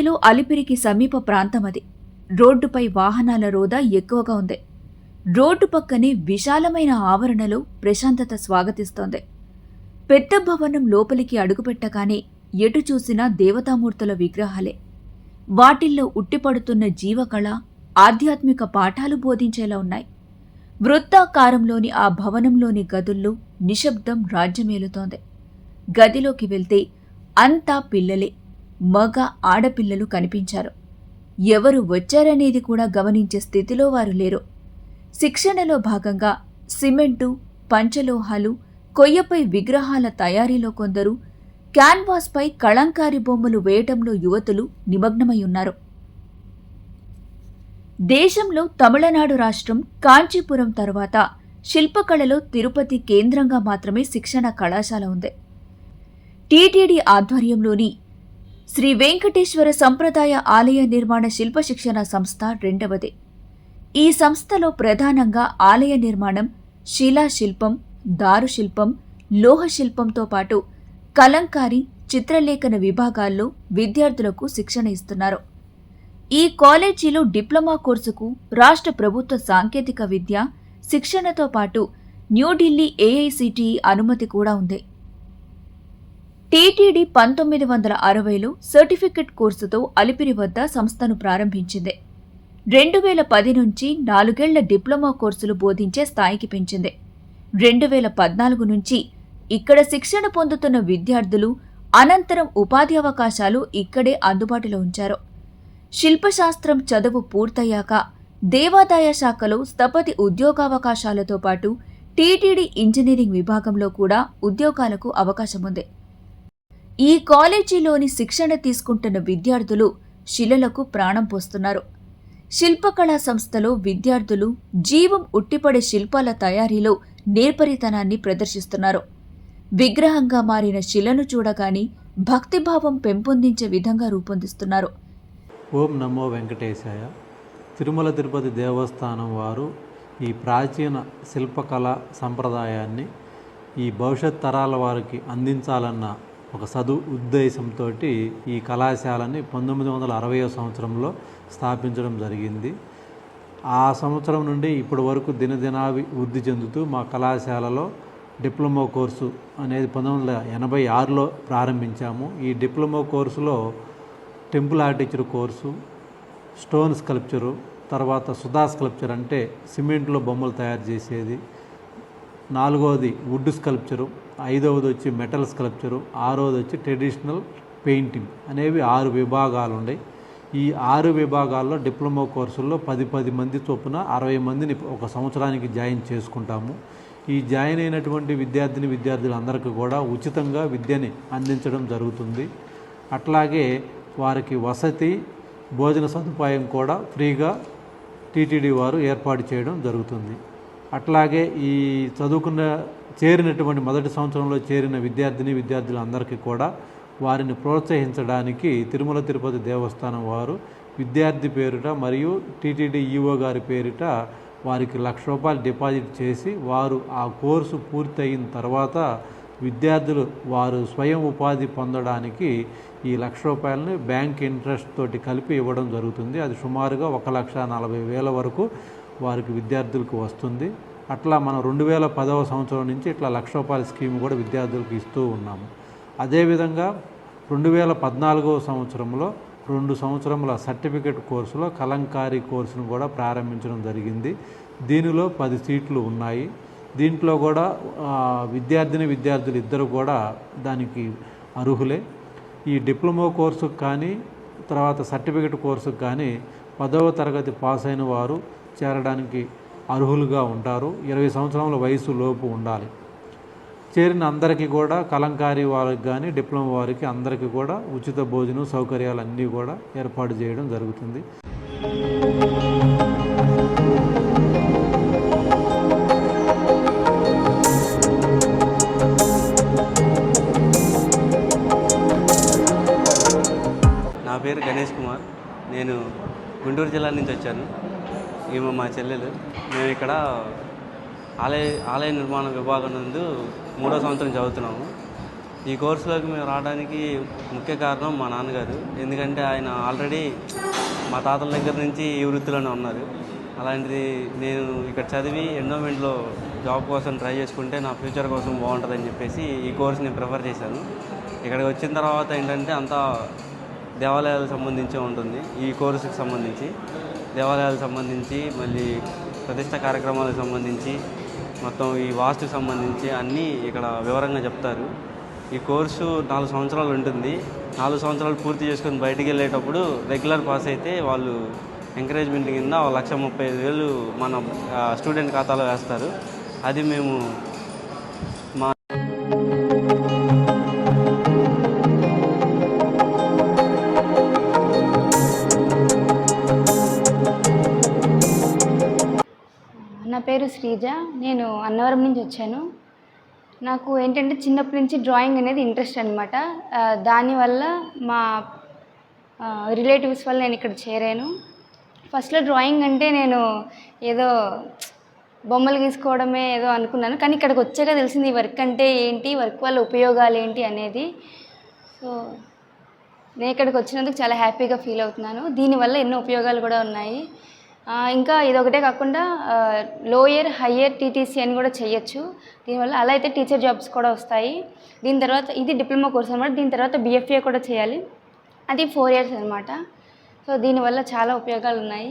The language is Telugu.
తిరుపతిలో అలిపిరికి సమీప ప్రాంతం అది రోడ్డుపై వాహనాల రోదా ఎక్కువగా ఉంది. రోడ్డు పక్కనే విశాలమైన ఆవరణలో ప్రశాంతత స్వాగతిస్తోంది. పెద్ద భవనం లోపలికి అడుగుపెట్టగానే ఎటు చూసినా దేవతామూర్తుల విగ్రహాలే. వాటిల్లో ఉట్టిపడుతున్న జీవకళ ఆధ్యాత్మిక పాఠాలు బోధించేలా ఉన్నాయి. వృత్తాకారంలోని ఆ భవనంలోని గదుల్లో నిశ్శబ్దం రాజ్యమేలుతోంది. గదిలోకి వెళ్తే అంతా పిల్లలే. మగ ఆడపిల్లలు కనిపించారు. ఎవరు వచ్చారనేది కూడా గమనించే స్థితిలో వారు లేరు. శిక్షణలో భాగంగా సిమెంటు పంచలోహాలు కొయ్యపై విగ్రహాల తయారీలో కొందరు క్యాన్వాస్పై కళంకారి బొమ్మలు వేయటంలో యువతులు నిమగ్నమై ఉన్నారు. దేశంలో తమిళనాడు రాష్ట్రం కాంచీపురం తర్వాత శిల్పకళలో తిరుపతి కేంద్రంగా మాత్రమే శిక్షణ కళాశాల ఉంది. టీటీడీ ఆధ్వర్యంలోని శ్రీ వెంకటేశ్వర సంప్రదాయ ఆలయ నిర్మాణ శిల్ప శిక్షణ సంస్థ రెండవది. ఈ సంస్థలో ప్రధానంగా ఆలయ నిర్మాణం శిలాశిల్పం దారుశిల్పం లోహశిల్పంతో పాటు కలంకారి చిత్రలేఖన విభాగాల్లో విద్యార్థులకు శిక్షణ ఇస్తున్నారు. ఈ కాలేజీలో డిప్లొమా కోర్సుకు రాష్ట్ర ప్రభుత్వ సాంకేతిక విద్య శిక్షణతో పాటు న్యూఢిల్లీ ఏఐసిటిఈ అనుమతి కూడా ఉంది. టీటీడీ పంతొమ్మిది వందల అరవైలో సర్టిఫికెట్ కోర్సుతో అలిపిరి వద్ద సంస్థను ప్రారంభించింది. రెండు వేల పది నుంచి నాలుగేళ్ళ డిప్లొమా కోర్సులు బోధించే స్థాయికి పెంచింది. రెండు వేల పద్నాలుగు నుంచి ఇక్కడ శిక్షణ పొందుతున్న విద్యార్థులు అనంతరం ఉపాధి అవకాశాలు ఇక్కడే అందుబాటులో ఉంచారు. శిల్పశాస్త్రం చదువు పూర్తయ్యాక దేవాదాయ శాఖలో స్థపతి ఉద్యోగావకాశాలతో పాటు టీటీడీ ఇంజనీరింగ్ విభాగంలో కూడా ఉద్యోగాలకు అవకాశముంది. ఈ కాలేజీలోని శిక్షణ తీసుకుంటున్న విద్యార్థులు శిలలకు ప్రాణం పోస్తున్నారు. శిల్పకళా సంస్థలో విద్యార్థులు జీవం ఉట్టిపడే శిల్పాల తయారీలో నేర్పరితనాన్ని ప్రదర్శిస్తున్నారు. విగ్రహంగా మారిన శిలను చూడగాని భక్తిభావం పెంపొందించే విధంగా రూపొందిస్తున్నారు. ఓం నమో వెంకటేశాయ. తిరుమల తిరుపతి దేవస్థానం వారు ఈ ప్రాచీన శిల్పకళ సంప్రదాయాన్ని ఈ భవిష్యత్ తరాల వారికి అందించాలన్న ఒక సదు ఉద్దేశంతో ఈ కళాశాలని పంతొమ్మిది వందల అరవై సంవత్సరంలో స్థాపించడం జరిగింది. ఆ సంవత్సరం నుండి ఇప్పటి వరకు దినదినాభి వృద్ధి చెందుతూ మా కళాశాలలో డిప్లొమా కోర్సు అనేది పంతొమ్మిది వందల ఎనభై ఆరులో ప్రారంభించాము. ఈ డిప్లొమా కోర్సులో temple architecture course stone sculpture తర్వాత సుధా స్కల్ప్చర్ అంటే సిమెంట్లో బొమ్మలు తయారు చేసేది నాలుగవది వుడ్ స్కల్ప్చరు ఐదవది వచ్చి మెటల్ స్కల్ప్చరు ఆరవది వచ్చి ట్రెడిషనల్ పెయింటింగ్ అనేవి ఆరు విభాగాలు ఉన్నాయి ఈ ఆరు విభాగాల్లో డిప్లొమా కోర్సుల్లో పది పది మంది చొప్పున అరవై మందిని ఒక సంవత్సరానికి జాయిన్ చేసుకుంటాము. ఈ జాయిన్ అయినటువంటి విద్యార్థిని విద్యార్థులందరికీ కూడా ఉచితంగా విద్యని అందించడం జరుగుతుంది. అట్లాగే వారికి వసతి భోజన సదుపాయం కూడా ఫ్రీగా టీటీడీ వారు ఏర్పాటు చేయడం జరుగుతుంది. అట్లాగే ఈ చదువుకున్న చేరినటువంటి మొదటి సంవత్సరంలో చేరిన విద్యార్థిని విద్యార్థులందరికీ కూడా వారిని ప్రోత్సహించడానికి తిరుమల తిరుపతి దేవస్థానం వారు విద్యార్థి పేరిట మరియు టీటీడీ ఈఓ గారి పేరిట వారికి లక్ష రూపాయలు డిపాజిట్ చేసి వారు ఆ కోర్సు పూర్తి అయిన తర్వాత విద్యార్థులు వారు స్వయం ఉపాధి పొందడానికి ఈ లక్ష రూపాయలని బ్యాంక్ ఇంట్రెస్ట్ తోటి కలిపి ఇవ్వడం జరుగుతుంది. అది సుమారుగా ఒక లక్ష నలభై వేల వరకు వారికి విద్యార్థులకు వస్తుంది. అట్లా మనం రెండు వేల పదవ సంవత్సరం నుంచి ఇట్లా లక్ష రూపాయల స్కీమ్ కూడా విద్యార్థులకు ఇస్తూ ఉన్నాము. అదేవిధంగా రెండు వేల పద్నాలుగవ సంవత్సరంలో రెండు సంవత్సరముల సర్టిఫికెట్ కోర్సులో కలంకారీ కోర్సును కూడా ప్రారంభించడం జరిగింది. దీనిలో పది సీట్లు ఉన్నాయి. దీంట్లో కూడా విద్యార్థిని విద్యార్థులు ఇద్దరు కూడా దానికి అర్హులే. ఈ డిప్లొమా కోర్సుకు కానీ తర్వాత సర్టిఫికెట్ కోర్సుకు కానీ పదవ తరగతి పాస్ అయిన వారు చేరడానికి అర్హులుగా ఉంటారు. ఇరవై సంవత్సరముల వయసు లోపు ఉండాలి. చేరిన అందరికీ కూడా కలంకారీ వారికి కానీ డిప్లొమా వారికి అందరికీ కూడా ఉచిత భోజనం సౌకర్యాలు అన్నీ కూడా ఏర్పాటు చేయడం జరుగుతుంది. నా పేరు గణేష్ కుమార్. నేను గుంటూరు జిల్లా నుంచి వచ్చాను. ఈమె మా చెల్లెలు. మేము ఇక్కడ ఆలయ ఆలయ నిర్మాణ విభాగం నందు మూడో సంవత్సరం చదువుతున్నాము. ఈ కోర్సులోకి మేము రావడానికి ముఖ్య కారణం మా నాన్నగారు. ఎందుకంటే ఆయన ఆల్రెడీ మా తాతల దగ్గర నుంచి ఈ వృత్తిలోనే ఉన్నారు. అలాంటిది నేను ఇక్కడ చదివి ఎండోమెంట్లో జాబ్ కోసం ట్రై చేసుకుంటే నా ఫ్యూచర్ కోసం బాగుంటుందని చెప్పేసి ఈ కోర్స్ని ప్రిఫర్ చేశాను. ఇక్కడికి వచ్చిన తర్వాత ఏంటంటే అంతా దేవాలయాలకు సంబంధించి ఉంటుంది. ఈ కోర్సుకి సంబంధించి. దేవాలయాలకు సంబంధించి మళ్ళీ ప్రతిష్ట కార్యక్రమాలకు సంబంధించి మొత్తం ఈ వాస్తుకు సంబంధించి అన్నీ ఇక్కడ వివరంగా చెప్తారు. ఈ కోర్సు నాలుగు సంవత్సరాలు ఉంటుంది. నాలుగు సంవత్సరాలు పూర్తి చేసుకొని బయటికి వెళ్ళేటప్పుడు రెగ్యులర్ పాస్ అయితే వాళ్ళు ఎంకరేజ్మెంట్ కింద లక్ష ముప్పై ఐదు వేలు మన స్టూడెంట్ ఖాతాలో వేస్తారు. అది మేము మా పేరు శ్రీజ. నేను అన్నవరం నుంచి వచ్చాను. నాకు ఏంటంటే చిన్నప్పటి నుంచి డ్రాయింగ్ అనేది ఇంట్రెస్ట్ అనమాట దానివల్ల మా రిలేటివ్స్ వల్ల నేను ఇక్కడ చేరాను. ఫస్ట్లో డ్రాయింగ్ అంటే నేను ఏదో బొమ్మలు గీసుకోవడమే ఏదో అనుకున్నాను. కానీ ఇక్కడికి వచ్చాక తెలిసింది ఈ వర్క్ అంటే ఏంటి వర్క్ వల్ల ఉపయోగాలు ఏంటి అనేది. సో నేను ఇక్కడికి వచ్చినందుకు చాలా హ్యాపీగా ఫీల్ అవుతున్నాను. దీనివల్ల ఎన్నో ఉపయోగాలు కూడా ఉన్నాయి. ఇంకా ఇదొకటే కాకుండా లోయర్ హయ్యర్ టీటీసీ అని కూడా చేయొచ్చు. దీనివల్ల అలా అయితే టీచర్ జాబ్స్ కూడా వస్తాయి. దీని తర్వాత ఇది డిప్లొమా కోర్స్ అనమాట దీని తర్వాత బీఎఫ్ఏ కూడా చేయాలి. అది ఫోర్ ఇయర్స్ అనమాట సో దీనివల్ల చాలా ఉపయోగాలు ఉన్నాయి